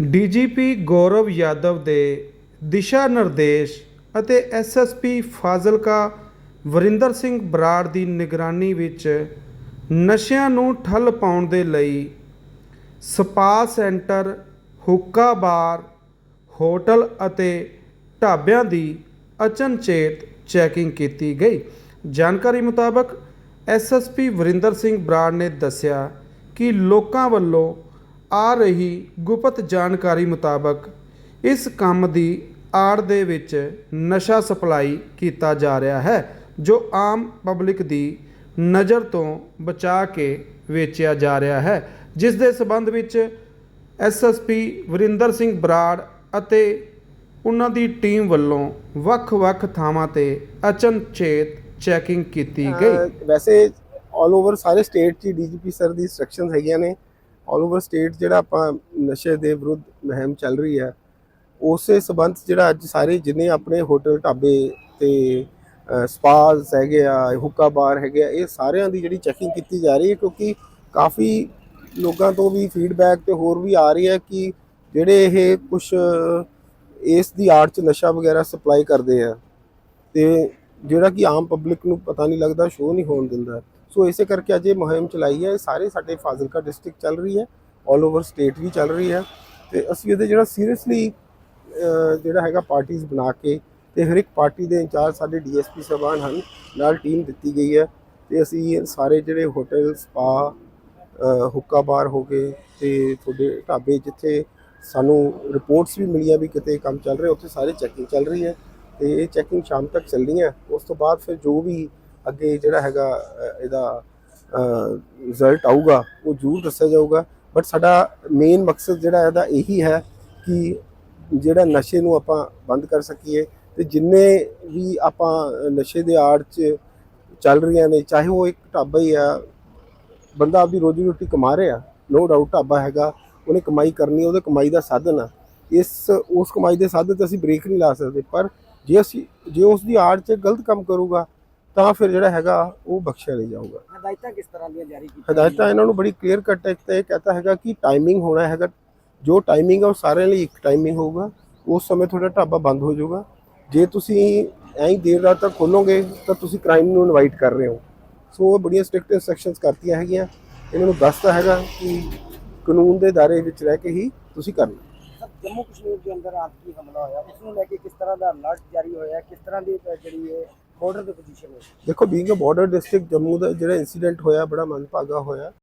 DGP ਗੌਰਵ ਯਾਦਵ ਦੇ ਦਿਸ਼ਾ ਨਿਰਦੇਸ਼ ਅਤੇ ਐਸਐਸਪੀ ਫਾਜ਼ਿਲਕਾ ਵਰਿੰਦਰ ਸਿੰਘ ਬਰਾੜ ਦੀ ਨਿਗਰਾਨੀ ਵਿੱਚ ਨਸ਼ਿਆਂ ਨੂੰ ਠੱਲ ਪਾਉਣ ਦੇ ਲਈ spa centre hookah bar hotel ਅਤੇ ਢਾਬਿਆਂ ਦੀ ਅਚਨਚੇਤ ਚੈਕਿੰਗ ਕੀਤੀ ਗਈ। ਜਾਣਕਾਰੀ ਮੁਤਾਬਕ, ਐਸਐਸਪੀ ਵਰਿੰਦਰ ਸਿੰਘ ਬਰਾੜ ਨੇ ਦੱਸਿਆ ਕਿ ਲੋਕਾਂ ਵੱਲੋਂ ਆ ਰਹੀ ਗੁਪਤ ਜਾਣਕਾਰੀ ਮੁਤਾਬਕ ਇਸ ਕੰਮ ਦੀ ਆੜ ਦੇ ਵਿੱਚ ਨਸ਼ਾ ਸਪਲਾਈ ਕੀਤਾ ਜਾ ਰਿਹਾ ਹੈ, ਜੋ ਆਮ ਪਬਲਿਕ ਦੀ ਨਜ਼ਰ ਤੋਂ ਬਚਾ ਕੇ ਵੇਚਿਆ ਜਾ ਰਿਹਾ ਹੈ। ਜਿਸ ਦੇ ਸਬੰਧ ਵਿੱਚ ਐਸਐਸਪੀ ਵਰਿੰਦਰ ਸਿੰਘ ਬਰਾੜ ਅਤੇ ਉਹਨਾਂ ਦੀ ਟੀਮ ਵੱਲੋਂ ਵੱਖ-ਵੱਖ ਥਾਵਾਂ ਤੇ ਅਚਨਚੇਤ ਚੈਕਿੰਗ ਕੀਤੀ ਗਈ। ਵੈਸੇ ਆਲ ਓਵਰ ਸਾਰੇ ਸਟੇਟ 'ਚ ਡੀਜੀਪੀ ਸਰ ਦੀ ਇਨਸਟਰਕਸ਼ਨਸ ਹੈਗੀਆਂ ਨੇ। ਆਲ ਓਵਰ ਸਟੇਟ ਜਿਹੜਾ ਆਪਾਂ ਨਸ਼ੇ ਦੇ ਵਿਰੁੱਧ ਮੁਹਿੰਮ ਚੱਲ ਰਹੀ ਹੈ, ਉਸੇ ਸਬੰਧ ਜਿਹੜਾ ਅੱਜ ਸਾਰੇ ਜਿੰਨੇ ਆਪਣੇ ਹੋਟਲ ਢਾਬੇ ਤੇ ਸਪਾਜ਼ ਹੈਗੇ ਆ ਹੁੱਕਾ ਬਾਰ ਹੈਗੇ ਆ, ਇਹ ਸਾਰਿਆਂ ਦੀ ਜਿਹੜੀ ਚੈਕਿੰਗ ਕੀਤੀ ਜਾ ਰਹੀ ਹੈ ਕਿਉਂਕਿ ਕਾਫੀ ਲੋਕਾਂ ਤੋਂ ਵੀ ਫੀਡਬੈਕ ਤੇ ਹੋਰ ਵੀ ਆ ਰਹੀ ਹੈ ਕਿ ਜਿਹੜੇ ਇਹ ਕੁਝ ਇਸ ਦੀ ਆੜ 'ਚ ਨਸ਼ਾ ਵਗੈਰਾ ਸਪਲਾਈ ਕਰਦੇ ਆ ਤੇ ਜਿਹੜਾ ਕਿ ਆਮ ਪਬਲਿਕ ਨੂੰ ਪਤਾ ਨਹੀਂ ਲੱਗਦਾ ਸ਼ੋਅ ਨਹੀਂ ਹੋਣ ਦਿੰਦਾ। ਸੋ ਇਸੇ ਕਰਕੇ ਅੱਜ ਇਹ ਮੁਹਿੰਮ ਚਲਾਈ ਹੈ। ਇਹ ਸਾਰੇ ਸਾਡੇ ਫਾਜ਼ਿਲਕਾ ਡਿਸਟ੍ਰਿਕਟ ਚੱਲ ਰਹੀ ਹੈ। 올 ਓਵਰ ਸਟੇਟ ਵੀ ਚੱਲ ਰਹੀ ਹੈ। ਤੇ ਅਸੀਂ ਇਹਦੇ ਜਿਹੜਾ ਸੀਰੀਅਸਲੀ ਜਿਹੜਾ ਹੈਗਾ ਪਾਰਟੀਆਂ ਬਣਾ ਕੇ ਤੇ ਹਰ ਇੱਕ ਪਾਰਟੀ ਦੇ ਇੰਚਾਰਜ ਸਾਡੇ ਡੀਐਸਪੀ ਸਾਹਿਬਾਨ ਹਨ, ਨਾਲ ਟੀਮ ਦਿੱਤੀ ਗਈ ਹੈ। ਤੇ ਅਸੀਂ ਸਾਰੇ ਜਿਹੜੇ ਹੋਟਲ ਸਪਾ ਹੁੱਕਾ ਬਾਰ ਹੋ ਗਏ ਤੇ ਤੁਹਾਡੇ ਢਾਬੇ ਜਿੱਥੇ ਸਾਨੂੰ ਰਿਪੋਰਟਸ ਵੀ ਮਿਲੀਆਂ ਵੀ ਕਿਤੇ ਕੰਮ ਚੱਲ ਰਿਹਾ, ਉੱਥੇ ਸਾਰੇ ਚੈਕਿੰਗ ਚੱਲ ਰਹੀ ਹੈ। ਤੇ ਇਹ ਚੈਕਿੰਗ ਸ਼ਾਮ ਤੱਕ ਚੱਲਣੀ ਹੈ ਉਸ ਤੋਂ ਬਾਅਦ ਫਿਰ ਜੋ ਵੀ ਅੱਗੇ ਜਿਹੜਾ ਹੈਗਾ ਇਹਦਾ ਰਿਜ਼ਲਟ ਆਊਗਾ, ਉਹ ਜ਼ਰੂਰ ਦੱਸਿਆ ਜਾਊਗਾ। ਬਟ ਸਾਡਾ ਮੇਨ ਮਕਸਦ ਜਿਹੜਾ ਇਹਦਾ ਇਹੀ ਹੈ ਕਿ ਜਿਹੜਾ ਨਸ਼ੇ ਨੂੰ ਆਪਾਂ ਬੰਦ ਕਰ ਸਕੀਏ ਤੇ ਜਿੰਨੇ ਵੀ ਆਪਾਂ ਨਸ਼ੇ ਦੇ ਆੜ 'ਚ ਚੱਲ ਰਹੀਆਂ ਨੇ, ਚਾਹੇ ਉਹ ਇੱਕ ਢਾਬਾ ਹੀ ਆ, ਬੰਦਾ ਆਪਦੀ ਰੋਜੀ ਰੋਟੀ ਕਮਾ ਰਿਹਾ ਨੋ ਡਾਊਟ ਢਾਬਾ ਹੈਗਾ, ਉਹਨੇ ਕਮਾਈ ਕਰਨੀ ਉਹਦੇ ਕਮਾਈ ਦਾ ਸਾਧਨ ਆ। ਇਸ, ਉਸ ਕਮਾਈ ਦੇ ਸਾਧਨ ਤੇ ਅਸੀਂ ਬ੍ਰੇਕ ਨਹੀਂ ਲਾ ਸਕਦੇ, ਪਰ ਜੇ ਅਸੀਂ ਜੇ ਉਸ ਦੀ ਆੜ 'ਚ ਗਲਤ ਕੰਮ ਕਰੂਗਾ ਤਾਂ ਫਿਰ ਜਿਹੜਾ ਹੈਗਾ ਉਹ ਬਖਸ਼ਿਆ ਨਹੀਂ ਜਾਊਗਾ। ਹਦਾਇਤਾਂ ਕਿਸ ਤਰ੍ਹਾਂ ਦੀਆਂ ਜਾਰੀ ਕੀਤੀਆਂ ਹਦਾਇਤਾਂ ਇਹਨਾਂ ਨੂੰ ਬੜੀ ਕਲੀਅਰ ਕੱਟ ਇੱਕ ਤਾਂ ਇਹ ਕਹਤਾ ਹੈਗਾ ਕਿ ਟਾਈਮਿੰਗ ਹੋਣਾ ਹੈਗਾ। ਜੋ ਟਾਈਮਿੰਗ ਹੈ ਉਹ ਸਾਰਿਆਂ ਲਈ ਇੱਕ ਟਾਈਮਿੰਗ ਹੋਊਗਾ। ਉਸ ਸਮੇਂ ਤੁਹਾਡਾ ਢਾਬਾ ਬੰਦ ਹੋ ਜਾਊਗਾ। ਜੇ ਤੁਸੀਂ ਐਂ ਹੀ ਦੇਰ ਰਾਤ ਤੱਕ ਖੋਲੋਗੇ ਤਾਂ ਤੁਸੀਂ ਕ੍ਰਾਈਮ ਨੂੰ ਇਨਵਾਈਟ ਕਰ ਰਹੇ ਹੋ। ਸੋ ਉਹ ਬੜੀਆਂ ਸਟ੍ਰਿਕਟ ਇਨਸਟਰਕਸ਼ਨਸ ਕਰਤੀਆਂ ਹੈਗੀਆਂ। ਇਹਨਾਂ ਨੂੰ ਦੱਸਦਾ ਹੈਗਾ ਕਿ ਕਾਨੂੰਨ ਦੇ ਦਾਇਰੇ ਵਿੱਚ ਰਹਿ ਕੇ ਹੀ ਤੁਸੀਂ ਕਰਨਾ ਜੰਮੂ ਕਸ਼ਮੀਰ ਦੇ ਅੰਦਰ ਆਤਕੀ ਹਮਲਾ ਹੋਇਆ। ਉਸ ਨੂੰ ਲੈ ਕੇ ਕਿਸ ਤਰ੍ਹਾਂ ਦਾ ਅਲਰਟ ਜਾਰੀ ਹੋਇਆ ਕਿਸ ਤਰ੍ਹਾਂ ਦੀ ਜਿਹੜੀ ਹੈ ਬਾਰਡਰ ਦੀ ਪੋਜੀਸ਼ਨ ਹੈ? ਦੇਖੋ being a border district Jammu ਦਾ ਜਿਹੜਾ ਇਨਸੀਡੈਂਟ ਹੋਇਆ, ਬੜਾ ਮੰਦਭਾਗਾ ਹੋਇਆ।